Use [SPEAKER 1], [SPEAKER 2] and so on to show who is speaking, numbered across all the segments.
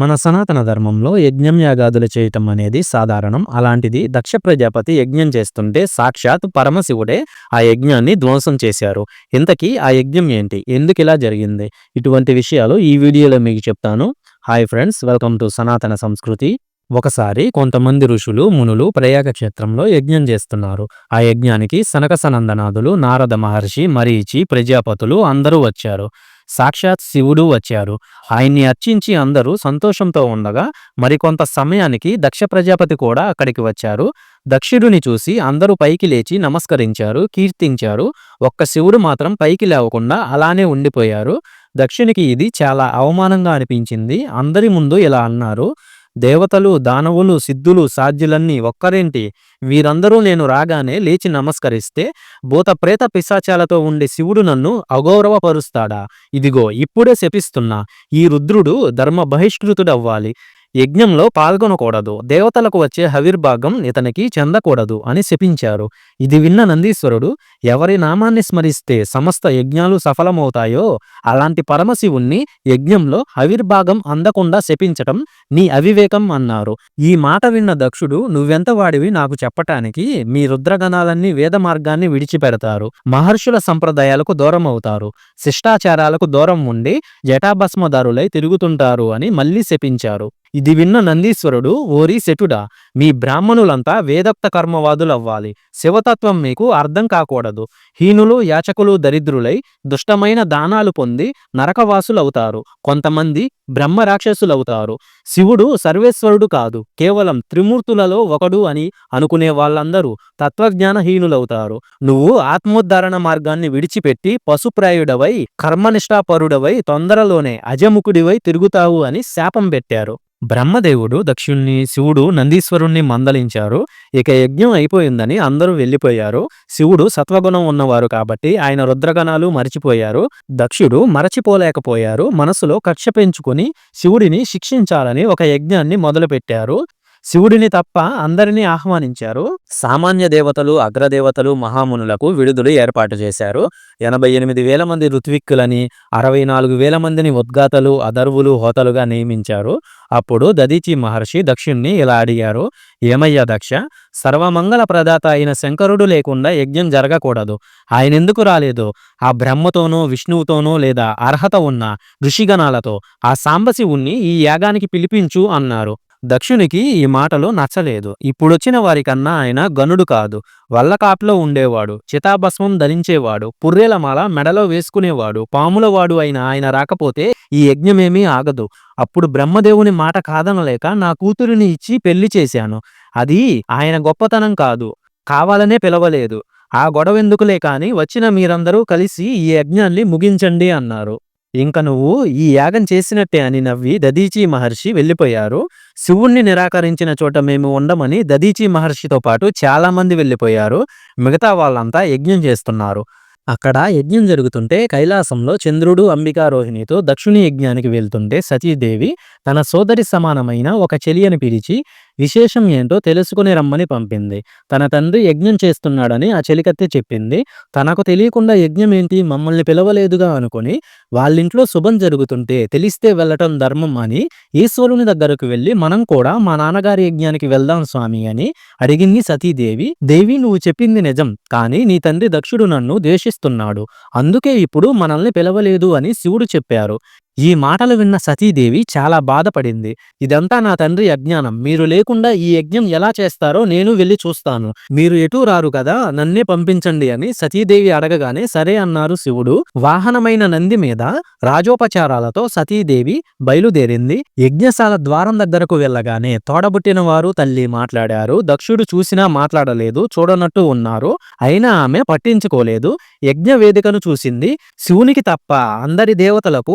[SPEAKER 1] మన సనాతన ధర్మంలో యజ్ఞం యాగాదులు చేయటం అనేది సాధారణం. అలాంటిది దక్ష ప్రజాపతి యజ్ఞం చేస్తుంటే సాక్షాత్ పరమశివుడే ఆ యజ్ఞాన్ని ధ్వంసం చేశారు. ఇంతకీ ఆ యజ్ఞం ఏంటి? ఎందుకు ఇలా జరిగింది? ఇటువంటి విషయాలు ఈ వీడియోలో మీకు చెప్తాను. హాయ్ ఫ్రెండ్స్ వెల్కమ్ టు సనాతన సంస్కృతి. ఒకసారి కొంతమంది ఋషులు మునులు ప్రయాగ క్షేత్రంలో యజ్ఞం చేస్తున్నారు. ఆ యజ్ఞానికి సనక సనందనాథులు నారద మహర్షి మరీచి ప్రజాపతులు అందరూ వచ్చారు. సాక్షాత్ శివుడు వచ్చారు. ఆయన్ని అర్చించి అందరూ సంతోషంతో ఉండగా మరికొంత సమయానికి దక్ష ప్రజాపతి కూడా అక్కడికి వచ్చారు. దక్షుడిని చూసి అందరూ పైకి లేచి నమస్కరించారు కీర్తించారు. ఒక్క శివుడు మాత్రం పైకి లేవకుండా అలానే ఉండిపోయారు. దక్షునికి ఇది చాలా అవమానంగా అనిపించింది. అందరి ముందు ఇలా అన్నారు. దేవతలు దానవులు సిద్ధులు సాధ్యులన్నీ ఒక్కరేంటి? వీరందరూ నేను రాగానే లేచి నమస్కరిస్తే భూత ప్రేత పిశాచాలతో ఉండే శివుడు నన్ను అగౌరవపరుస్తాడా? ఇదిగో ఇప్పుడే శపిస్తున్నా. ఈ రుద్రుడు ధర్మ బహిష్కృతుడవ్వాలి యజ్ఞంలో పాల్గొనకూడదు. దేవతలకు వచ్చే హవిర్భాగం ఇతనికి చెందకూడదు అని శపించారు. ఇది విన్న నందీశ్వరుడు ఎవరి నామాన్ని స్మరిస్తే సమస్త యజ్ఞాలు సఫలమవుతాయో అలాంటి పరమశివుణ్ణి యజ్ఞంలో హవిర్భాగం అందకుండా శపించటం నీ అవివేకం అన్నారు. ఈ మాట విన్న దక్షుడు నువ్వెంత వాడివి నాకు చెప్పటానికి? మీ రుద్రగణాలన్నీ వేద మార్గాన్ని విడిచిపెడతారు. మహర్షుల సంప్రదాయాలకు దూరం అవుతారు శిష్టాచారాలకు దూరం ఉండి జటాభస్మదారులై తిరుగుతుంటారు అని మళ్ళీ శపించారు. ఇది విన్న నందీశ్వరుడు ఓరి శటుడా మీ బ్రాహ్మణులంతా వేదక్త కర్మవాదులవ్వాలి. శివతత్వం మీకు అర్థం కాకూడదు. హీనులు యాచకులు దరిద్రులై దుష్టమైన దానాలు పొంది నరకవాసులవుతారు. కొంతమంది బ్రహ్మ రాక్షసులవుతారు. శివుడు సర్వేశ్వరుడు కాదు. కేవలం త్రిమూర్తులలో ఒకడు అని అనుకునే వాళ్ళందరూ తత్వజ్ఞానహీనులవుతారు. నువ్వు ఆత్మోద్ధరణ మార్గాన్ని విడిచిపెట్టి పశుప్రాయుడవై కర్మనిష్టాపరుడవై తొందరలోనే అజముకుడివై తిరుగుతావు అని శాపం పెట్టారు. బ్రహ్మదేవుడు దక్షుణ్ణి శివుడు నందీశ్వరుణ్ణి మందలించారు. ఇక యజ్ఞం అయిపోయిందని అందరూ వెళ్ళిపోయారు. శివుడు సత్వగుణం ఉన్నవారు కాబట్టి ఆయన రుద్రగణాలు మరిచిపోయారు. దక్షుడు మరచిపోలేకపోయారు. మనసులో కక్ష పెంచుకుని శివుడిని శిక్షించాలని ఒక యజ్ఞాన్ని మొదలుపెట్టారు. శివుడిని తప్ప అందరినీ ఆహ్వానించారు. సామాన్య దేవతలు అగ్రదేవతలు మహామునులకు విడుదల ఏర్పాటు చేశారు. ఎనభై ఎనిమిది వేల మంది ఋత్విక్కులని అరవై నాలుగు వేల మందిని ఉద్గాతలు అదర్వులు హోతలుగా నియమించారు. అప్పుడు దదీచి మహర్షి దక్షుణ్ణి ఇలా అడిగారు ఏమయ్యా దక్ష సర్వమంగళ ప్రదాత అయిన శంకరుడు లేకుండా యజ్ఞం జరగకూడదు. ఆయన ఎందుకు రాలేదు? ఆ బ్రహ్మతోనో విష్ణువుతోనో లేదా అర్హత ఉన్న ఋషిగణాలతో ఆ సాంబశివుణ్ణి ఈ యాగానికి పిలిపించు అన్నారు. దక్షునికి ఈ మాటలు నచ్చలేదు. ఇప్పుడొచ్చిన వారికన్నా ఆయన గనుడు కాదు. వల్లకాట్లో ఉండేవాడు. చితాభస్మం ధరించేవాడు. పుర్రెలమాల మెడలో వేసుకునేవాడు. పాములవాడు అయిన ఆయన రాకపోతే ఈ యజ్ఞమేమీ ఆగదు. అప్పుడు బ్రహ్మదేవుని మాట కాదనలేక నా కూతురిని ఇచ్చి పెళ్ళి చేశాను. అది ఆయన గొప్పతనం కాదు. కావాలనే పిలవలేదు. ఆ గొడవెందుకులే కాని వచ్చిన మీరందరూ కలిసి ఈ యజ్ఞాన్ని ముగించండి అన్నారు. ఇంక నువ్వు ఈ యాగం చేసినట్టే అని నవ్వి దదీచి మహర్షి వెళ్ళిపోయారు. శివుణ్ణి నిరాకరించిన చోట మేము ఉండమని దదీచి మహర్షితో పాటు చాలామంది వెళ్ళిపోయారు. మిగతా వాళ్ళంతా యజ్ఞం చేస్తున్నారు. అక్కడ యజ్ఞం జరుగుతుంటే కైలాసంలో చంద్రుడు అంబికారోహిణితో దక్షిణ యజ్ఞానికి వెళ్తుంటే సతీదేవి తన సోదరి సమానమైన ఒక చెలియను పిలిచి విశేషం ఏంటో తెలుసుకుని రమ్మని పంపింది. తన తండ్రి యజ్ఞం చేస్తున్నాడని ఆ చెలికత్తె చెప్పింది. తనకు తెలియకుండా యజ్ఞం ఏంటి మమ్మల్ని పిలవలేదుగా అనుకుని వాళ్ళింట్లో శుభం జరుగుతుంటే తెలిస్తే వెళ్ళటం ధర్మం అని ఈశ్వరుని దగ్గరకు వెళ్ళి మనం కూడా మా నాన్నగారి యజ్ఞానికి వెళ్దాం స్వామి అని అడిగింది సతీదేవి. దేవి నువ్వు చెప్పింది నిజం కానీ నీ తండ్రి దక్షుడు నన్ను ద్వేషిస్తున్నాడు. అందుకే ఇప్పుడు మనల్ని పిలవలేదు అని శివుడు చెప్పారు. ఈ మాటలు విన్న సతీదేవి చాలా బాధపడింది. ఇదంతా నా తండ్రి అజ్ఞానం మీరు లేకుండా ఈ యజ్ఞం ఎలా చేస్తారో నేను వెళ్ళి చూస్తాను. మీరు ఎటూ రారు కదా నన్నే పంపించండి అని సతీదేవి అడగగానే సరే అన్నారు శివుడు. వాహనమైన నంది మీద రాజోపచారాలతో సతీదేవి బయలుదేరింది. యజ్ఞశాల ద్వారం దగ్గరకు వెళ్ళగానే తోడబుట్టిన వారు తల్లి మాట్లాడారు. దక్షుడు చూసినా మాట్లాడలేదు చూడనట్టు ఉన్నారు. అయినా ఆమె పట్టించుకోలేదు. యజ్ఞ వేదికను చూసింది. శివునికి తప్ప అందరి దేవతలకు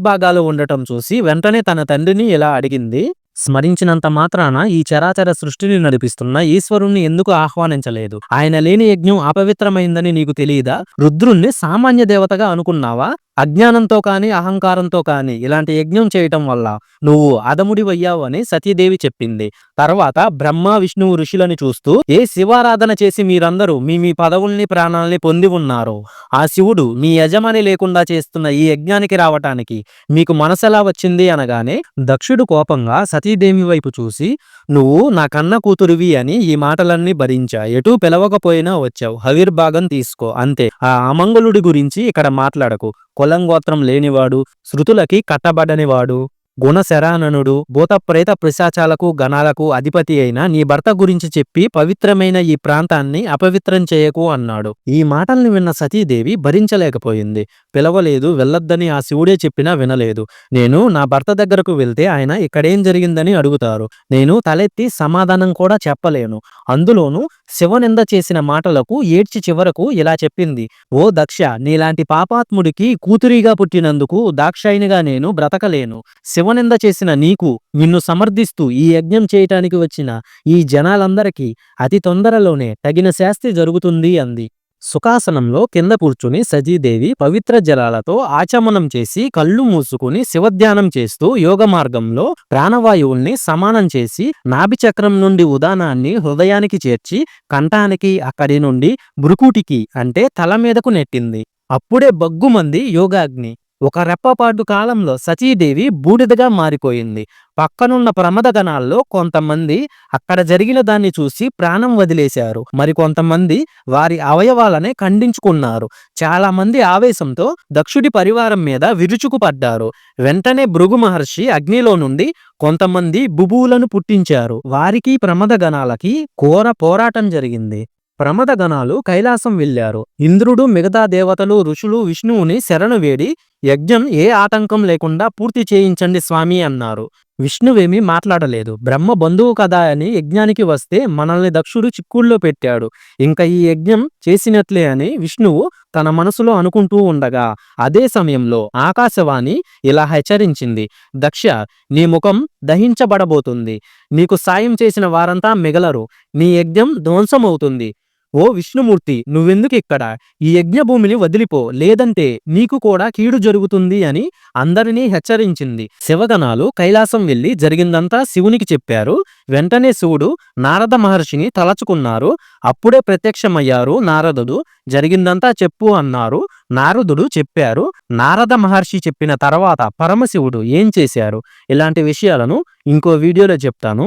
[SPEAKER 1] భాగాలు ఉండటం చూసి వెంటనే తన తండ్రిని ఇలా అడిగింది స్మరించినంత మాత్రాన ఈ చరాచర సృష్టిని నడిపిస్తున్న ఈశ్వరుణ్ణి ఎందుకు ఆహ్వానించలేదు? ఆయన లేని యజ్ఞం అపవిత్రమైందని నీకు తెలియదా రుద్రుణ్ణి సామాన్య దేవతగా అనుకున్నావా? అజ్ఞానంతో కానీ అహంకారంతో కానీ ఇలాంటి యజ్ఞం చేయటం వల్ల నువ్వు అదముడివయ్యావు అని సతీదేవి చెప్పింది. తర్వాత బ్రహ్మ విష్ణువు ఋషులని చూస్తూ ఏ శివారాధన చేసి మీరందరూ మీ మీ పదవుల్ని ప్రాణాల్ని పొంది ఉన్నారో? ఆ శివుడు మీ యజమాని లేకుండా చేస్తున్న ఈ యజ్ఞానికి రావటానికి మీకు మనసెలా వచ్చింది అనగానే దక్షుడు కోపంగా సతీదేవి వైపు చూసి నువ్వు నా కన్న కూతురివి అని ఈ మాటలన్నీ భరించా. ఎటూ పిలవకపోయినా వచ్చావు. హవిర్భాగం తీసుకో. అంతే. ఆ అమంగళుడి గురించి ఇక్కడ మాట్లాడకు. కులం గోత్రం లేనివాడు శృతులకి కట్టబడనివాడు. గుణశరాననుడు భూత ప్రేత పిశాచాలకు గణాలకు అధిపతి అయిన నీ భర్త గురించి చెప్పి పవిత్రమైన ఈ ప్రాంతాన్ని అపవిత్రం చేయకు అన్నాడు. ఈ మాటల్ని విన్న సతీదేవి భరించలేకపోయింది. పిలవలేదు వెళ్ళొద్దని ఆ శివుడే చెప్పినా వినలేదు. నేను నా భర్త దగ్గరకు వెళ్తే ఆయన ఇక్కడేం జరిగిందని అడుగుతారు. నేను తలెత్తి సమాధానం కూడా చెప్పలేను. అందులోనూ శివనింద చేసిన మాటలకు ఏడ్చి చివరకు ఇలా చెప్పింది. ఓ దక్ష నీలాంటి పాపాత్ముడికి కూతురిగా పుట్టినందుకు దాక్షాయినిగా నేను బ్రతకలేను. శివ శివనింద చేసిన నీకు నిన్ను సమర్థిస్తూ ఈ యజ్ఞం చేయటానికి వచ్చిన ఈ జనాలందరికీ అతి తొందరలోనే తగిన శాస్తి జరుగుతుంది అంది. సుఖాసనంలో కింద కూర్చుని సజీదేవి పవిత్ర జలాలతో ఆచమనం చేసి కళ్ళు మూసుకుని శివధ్యానం చేస్తూ యోగ మార్గంలో ప్రాణవాయువుల్ని సమానం చేసి నాభిచక్రం నుండి ఉదానాన్ని హృదయానికి చేర్చి కంఠానికి అక్కడి నుండి బృకుటికి అంటే తల మీదకు నెట్టింది. అప్పుడే బగ్గుమంది యోగాగ్ని ఒక రెప్పపాటు కాలంలో సతీదేవి బూడిదగా మారిపోయింది. పక్కనున్న ప్రమద గణాల్లో కొంతమంది అక్కడ జరిగిన దాన్ని చూసి ప్రాణం వదిలేశారు. మరి కొంతమంది వారి అవయవాలనే ఖండించుకున్నారు. చాలా మంది ఆవేశంతో దక్షుడి పరివారం మీద విరుచుకుపడ్డారు. వెంటనే భృగు మహర్షి అగ్నిలో నుండి కొంతమంది బుబువులను పుట్టించారు. వారికి ప్రమద గణాలకి ఘోర పోరాటం జరిగింది. ప్రమద గణాలు కైలాసం వెళ్ళారు ఇంద్రుడు మిగతా దేవతలు ఋషులు విష్ణువుని శరణు వేడి యజ్ఞం ఏ ఆటంకం లేకుండా పూర్తి చేయించండి స్వామి అన్నారు. విష్ణువేమీ మాట్లాడలేదు. బ్రహ్మ బంధువు కదా అని యజ్ఞానికి వస్తే మనల్ని దక్షుడు చిక్కుల్లో పెట్టాడు. ఇంకా ఈ యజ్ఞం చేసినట్లే అని విష్ణువు తన మనసులో అనుకుంటూ ఉండగా అదే సమయంలో ఆకాశవాణి ఇలా హెచ్చరించింది. దక్ష నీ ముఖం దహించబడబోతుంది. నీకు సాయం చేసిన వారంతా మిగలరు. నీ యజ్ఞం ధ్వంసమవుతుంది. ఓ విష్ణుమూర్తి నువ్వెందుకు ఇక్కడ? ఈ యజ్ఞభూమిని వదిలిపో లేదంటే నీకు కూడా కీడు జరుగుతుంది అని అందరినీ హెచ్చరించింది. శివగణాలు కైలాసం వెళ్ళి జరిగిందంతా శివునికి చెప్పారు. వెంటనే శివుడు నారద మహర్షిని తలచుకున్నారు. అప్పుడే ప్రత్యక్షమయ్యారు నారదుడు జరిగిందంతా చెప్పు అన్నారు. నారదుడు చెప్పారు. నారద మహర్షి చెప్పిన తర్వాత పరమశివుడు ఏం చేశారు? ఇలాంటి విషయాలను ఇంకో వీడియోలో చెప్తాను.